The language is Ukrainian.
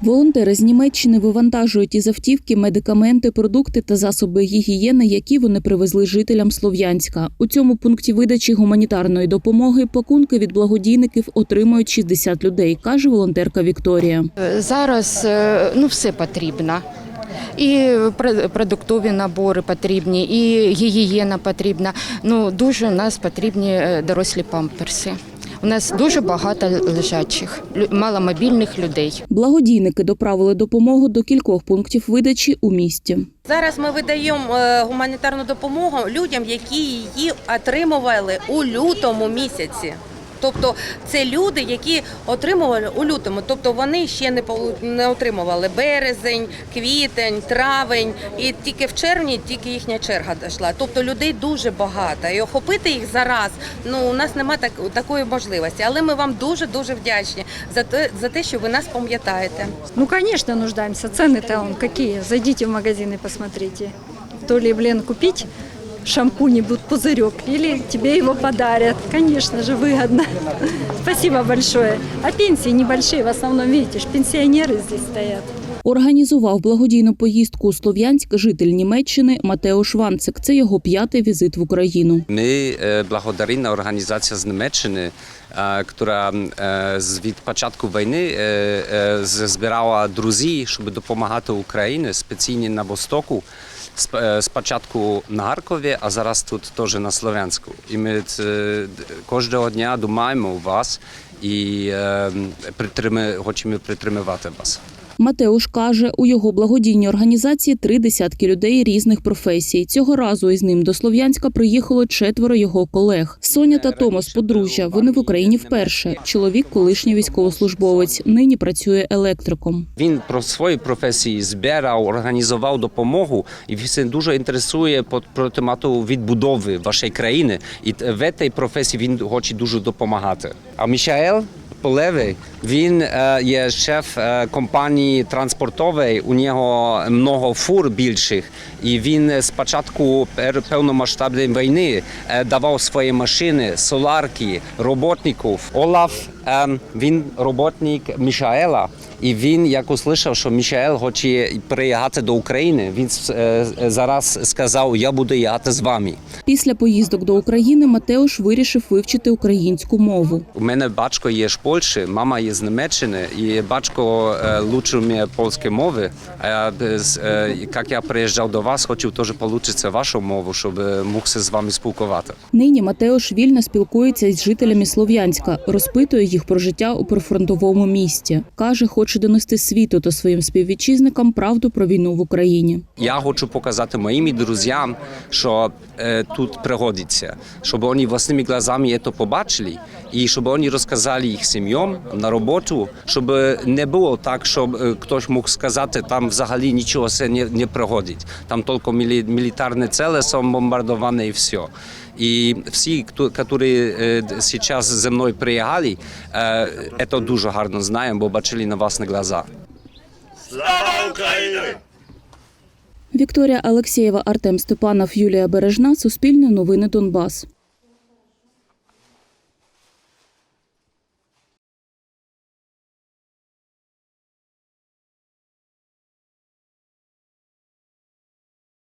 Волонтери з Німеччини вивантажують із автівки медикаменти, продукти та засоби гігієни, які вони привезли жителям Слов'янська. У цьому пункті видачі гуманітарної допомоги пакунки від благодійників отримують 60 людей, каже волонтерка Вікторія. Зараз е, ну, все потрібно. І пр- продуктові набори потрібні, і гігієна потрібна. Ну, дуже нас потрібні е, дорослі памперси. У нас дуже багато лежачих, маломобільних людей. Благодійники доправили допомогу до кількох пунктів видачі у місті. Зараз ми видаємо е, гуманітарну допомогу людям, які її отримували у лютому місяці. Тобто це люди, які отримували у лютому. Тобто вони ще не не отримували березень, квітень, травень, і тільки в червні тільки їхня черга дійшла. Тобто людей дуже багато. І охопити їх зараз. Ну у нас немає так, такої можливості. Але ми вам дуже дуже вдячні за те, за те, що ви нас пам'ятаєте. Ну, конечно, нуждаемся. Цены-то он какие? Зайдите в магазин и посмотрите. То ли, блин, купить шампунь и будет пузырек, или тебе его подарят. Конечно же, выгодно. Спасибо большое. А пенсии небольшие, в основном, видите, ж, пенсионеры здесь стоят. Організував благодійну поїздку у Слов'янськ житель Німеччини Матео Шванцик. Це його п'ятий візит в Україну. Ми е, благодарна організація з Німеччини, е, яка е, з від початку війни е, е, з- збирала друзів, щоб допомагати Україні спеціально на Востоку. Е, Спочатку на Харкові, а зараз тут теж на Слов'янську. І ми кожного дня думаємо вас і е, хочемо притримувати вас. Матеуш каже, у його благодійній організації три десятки людей різних професій. Цього разу із ним до Слов'янська приїхало четверо його колег. Соня та Томас подружжя. Вони в Україні вперше. Чоловік, колишній військовослужбовець, нині працює електриком. Він про свої професії збирав, організував допомогу, і він дуже інтересує про темату відбудови вашої країни. І в цій професії він хоче дуже допомагати. А Мішаел Полевий, він е, є шеф е, компанії транспортової. У нього много фур більших, і він спочатку повномасштабної війни е, давав свої машини, соларки, роботників. Олаф він роботник Мішаела. І він, як услышав, що Мішаел хоче приїхати до України, він зараз сказав: Я буду їхати з вами. Після поїздок до України Матеуш вирішив вивчити українську мову. У мене батько є з Польщі, мама є з Німеччини, і батько е, лучше вміє польську мови. А я, е, з- як я приїжджав до вас, хотів теж отримати вашу мову, щоб е, мог з вами спілкувати. Нині Матеуш вільно спілкується із жителями Слов'янська, розпитує їх про життя у прифронтовому місті. Каже, хоче донести світу та своїм співвітчизникам правду про війну в Україні. Я хочу показати моїм друзям, що е, тут пригодиться, щоб вони власними глазами це побачили, і щоб вони розказали їх сім'ям на роботу, щоб не було так, щоб е, хтось мог сказати, там взагалі нічого це не, не пригодить. Там тільки мілі, мілітарні цели są і все. І всі, хто- які е, зараз зі мною приїхали, е, це дуже гарно знаємо, бо бачили на власні глаза. Вікторія Алексєєва, Артем Степанов, Юлія Бережна. Суспільне новини Донбас.